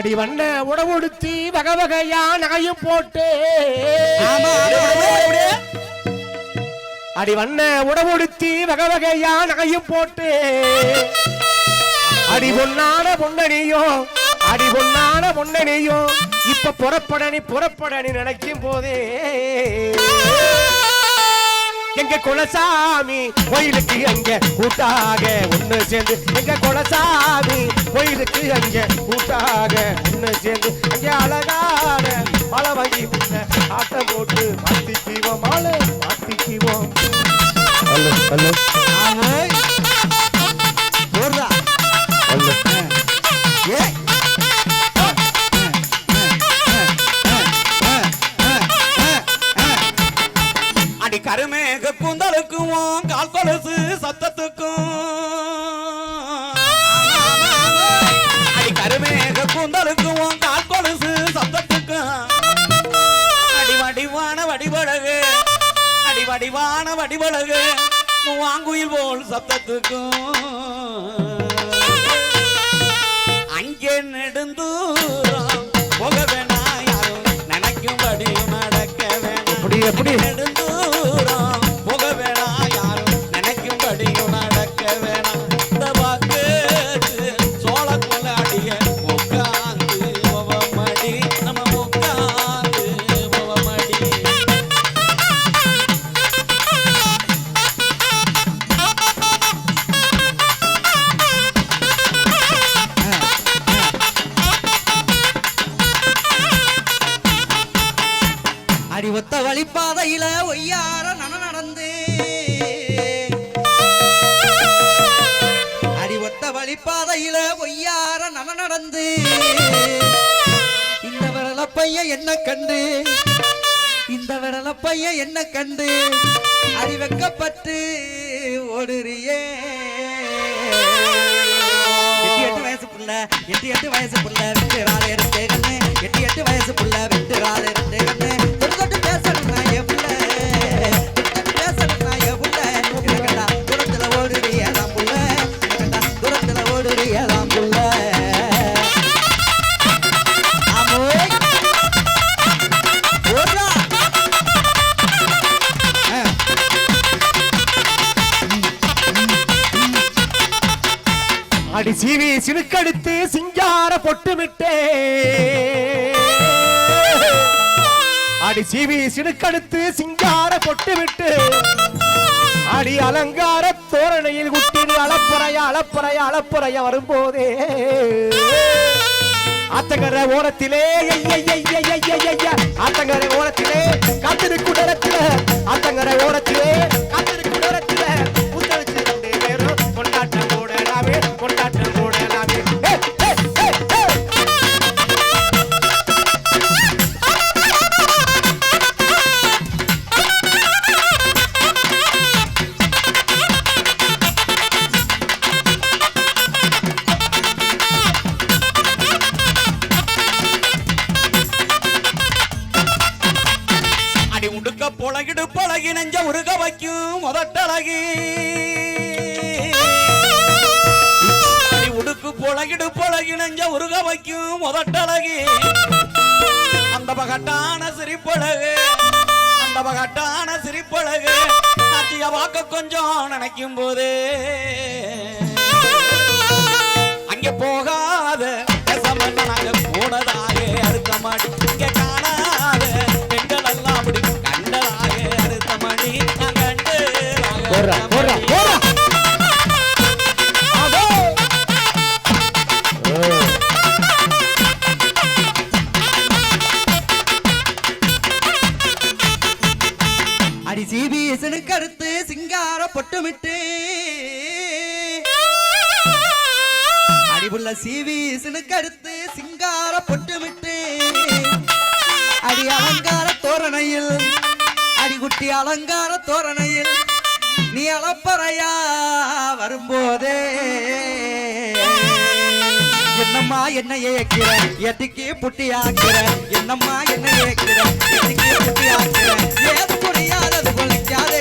அடி வண்ண உடவுடுத்தி வகை வகையா நகையும் போட்டு. அடி வண்ண உடவுடுத்தி வகை வகையா நகையும் போட்டு. அடி பொன்னான பொன்னணியோ அடி பொன்னான பொன்னணியோ இப்ப புறப்படனி புறப்படனி நினைக்கும் போதே. எங்க குலசாமி கோயிலுக்கு அங்க கூட்டாக ஒண்ணு சேர்ந்து. எங்க குலசாமி கோயிலுக்கு அங்க கூட்டாக ஒண்ணு சேர்ந்து. அங்க அழகான மழை வாங்கி முன்ன ஆட்டம் போட்டு மாத்திக்குவோம் மாலை மாத்திக்குவோம் ஹலோ ஹலோ. கருமேக கூந்தலுக்கும் கால் கொலுசு சத்தத்துக்கும். அடி கருமேக கூந்தலுக்கும் கால் கொலுசு சத்தத்துக்கும். அடி வடிவான வடிவழகு அடி வடிவான வடிவழகு வாங்குயில் போல் சத்தத்துக்கும். அங்கே நெடுந்தூரம் போக வேணாம் யாரும் நினைக்கும்படி நடக்க வேணாம். எப்படி எப்படி? நெடுந்தூரம் அடி ஒத்த வழிப்பாதையில ஒய்யார நன நடந்து. அடி ஒத்த வழிப்பாதையில ஒய்யார நன நடந்து. இந்த விரல பையன் என்ன கண்டு? இந்த விரல பையன் என்ன கண்டு? அடி வெக்கப்பட்டு ஓடுறியே. புள்ள எட்டு எட்டு வயசு புள்ள விட்டு ராள் எடுத்து கண்ணு. எட்டு எட்டு வயசு புள்ள விட்டு ராள் எடுத்து கண்ணு. பேசணும் சிவி சினுக்கடுத்து சிங்கார பொட்டுமிட்டே. அடி சீவி சினுக்கடுத்து சிங்கார பொட்டுவிட்டு அடி அலங்கார தோரணையில் குட்டினு அளப்புறைய அளப்புறைய அளப்புறைய வரும்போதே. ஆத்தங்கர ஓரத்திலே ஐயையையையையைய, ஆத்தங்கர ஓரத்திலே. நெஞ்ச உருக வைக்கும் முதட்டழகி. உடுக்கு பொழகிடு பழகி நெஞ்ச உருக வைக்கும் முதட்டழகி. அந்த பகட்டான சிரிப்பழகு அந்த பகட்டான சிரிப்பழகு அத்திய வாக்க கொஞ்சம் நினைக்கும் போதே. அங்கே போகாத பேசாமன்னா நாங்க போனதாக அறுத்த அடி சிபிஎஸ்னுக்கு அடுத்து சிங்கார பொட்டுமிட்டு அடிபுள்ள சிபிஎஸ்னுக்கு அடுத்து சிங்கார பொட்டுமிட்டு அடி அலங்கார தோரணையில் அடிகுட்டி அலங்கார தோரணையில் நீ அளப்பறையா வரும்போதே. என்னம்மா என்ன ஏக்கிற எதுக்கே புட்டி ஆக்கிற என்னம்மா என்ன ஏக்கிற எதுக்கு ஏது புரியாதது கொலைக்காதே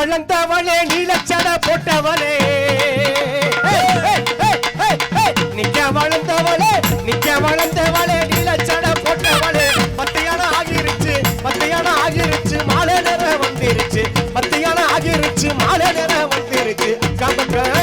வளர்ந்தவனே நீலச்சட போட்டவனே நிக்க வளர்ந்தவளே நிக்க வளர்ந்தவளே நீலச்சட போட்டவளே. பத்தையான ஆகிருச்சு பத்தையான ஆகிருச்சு மாலை நேரம் வந்துருச்சு. பத்தையான ஆகிருச்சு மாலை நேரம் வந்துருச்சு. அக்கா பக்கம்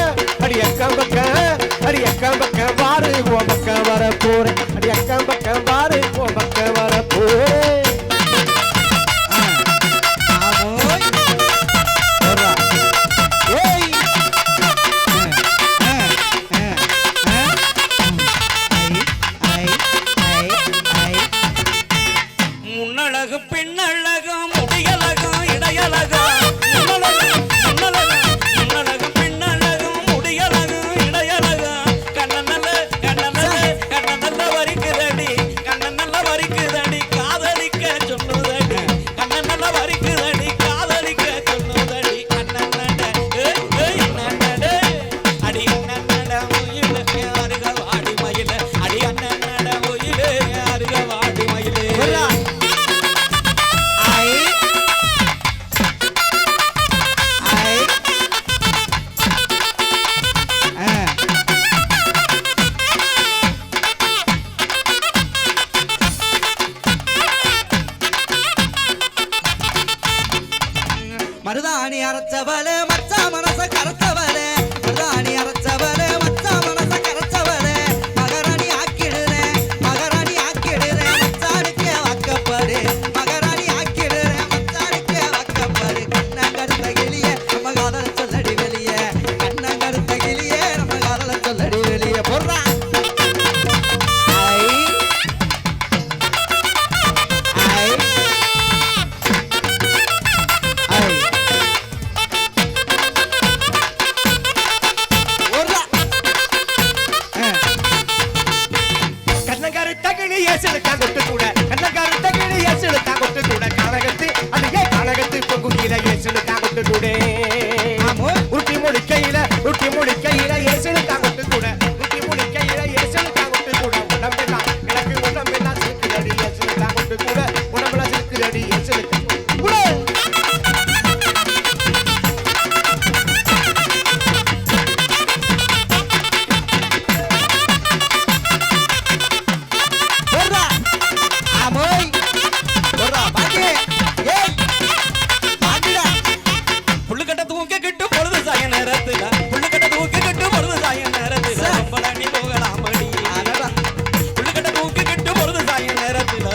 the yes and the time of the today.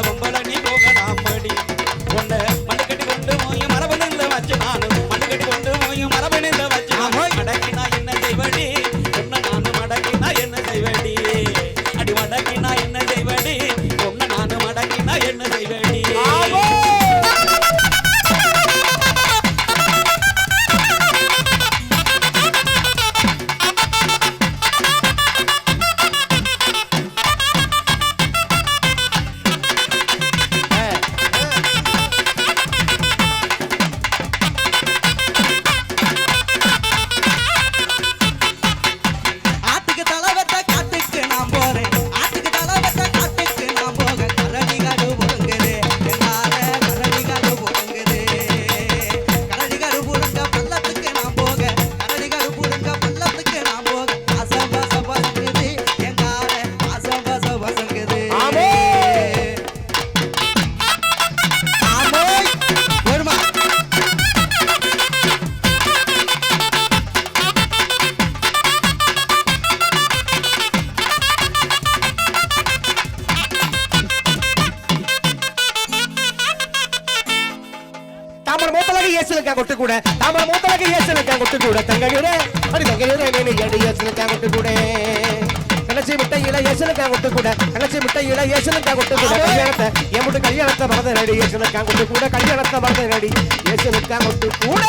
bambala ni ఏసులకా కొట్టుకూడే తమ మూతలకి ఏసులకా కొట్టుకూడే తంగగిడే అని తంగగిడే నేను ఎడు ఏసులకా కొట్టుకూడే கடைசி விட்ட இல ஏசனுக்கா கொட்டு கூட கடைசி விட்ட இல ஏசனுக்கா கொட்டு கூட கல்யாணத்தை என் கல்யாணத்தை மறந்த ரெடி ஏசனுக்கா கொட்டு கூட கல்யாணத்தை மறந்த ரெடி ஏசனுக்கா கொட்டு கூட